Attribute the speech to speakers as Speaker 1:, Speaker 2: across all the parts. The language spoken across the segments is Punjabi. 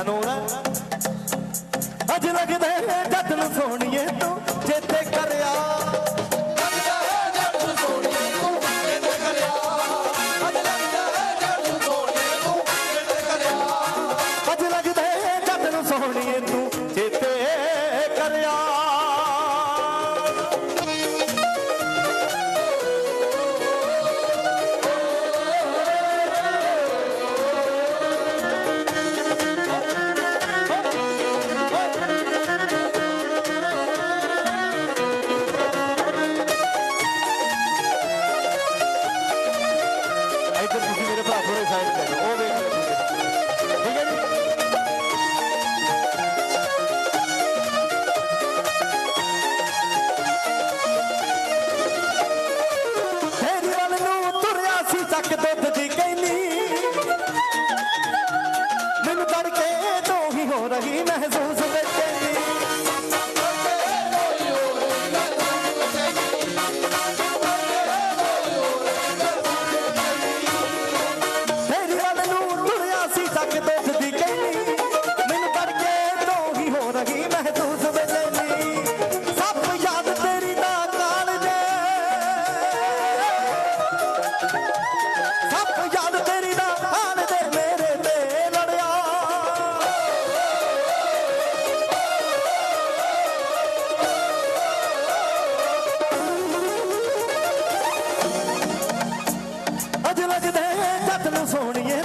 Speaker 1: ਅਨੋਰਾ ਅੱਜ ਲੱਗਦਾ ਜੱਟ ਨੂੰ ਸੋਣੀਏ ਤੂੰ ਚੇਤੇ ਕਰਿਆ। ਅੱਜ ਲੱਗਦਾ ਕਦਲ ਸੋਹਣੀਏ ਤੂੰ। thank them. ਸਕਦੇ ਜੱਟ ਨੂੰ ਸੋਹਣੀਏ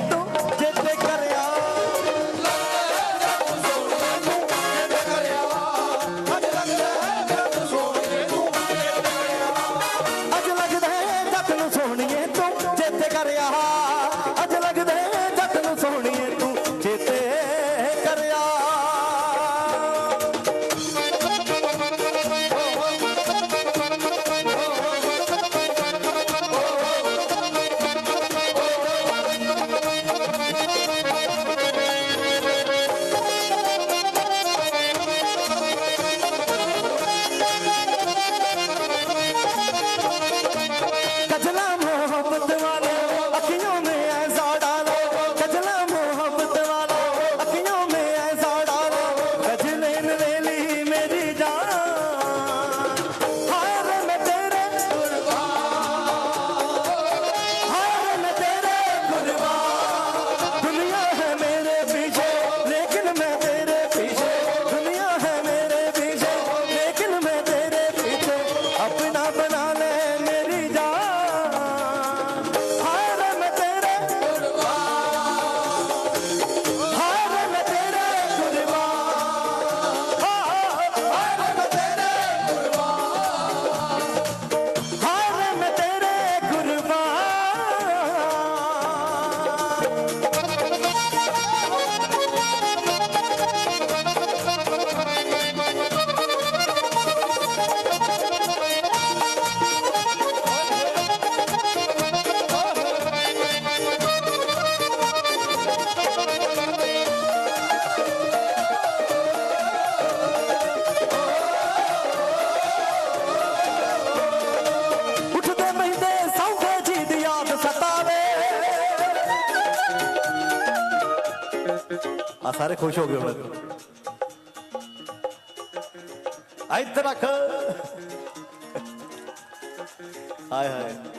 Speaker 1: ਆ ਸਾਰੇ ਖੁਸ਼ ਹੋ ਗਏ ਹੁਣ। ਇੱਧਰ ਰੱਖ। ਹਾਏ ਹਾਏ।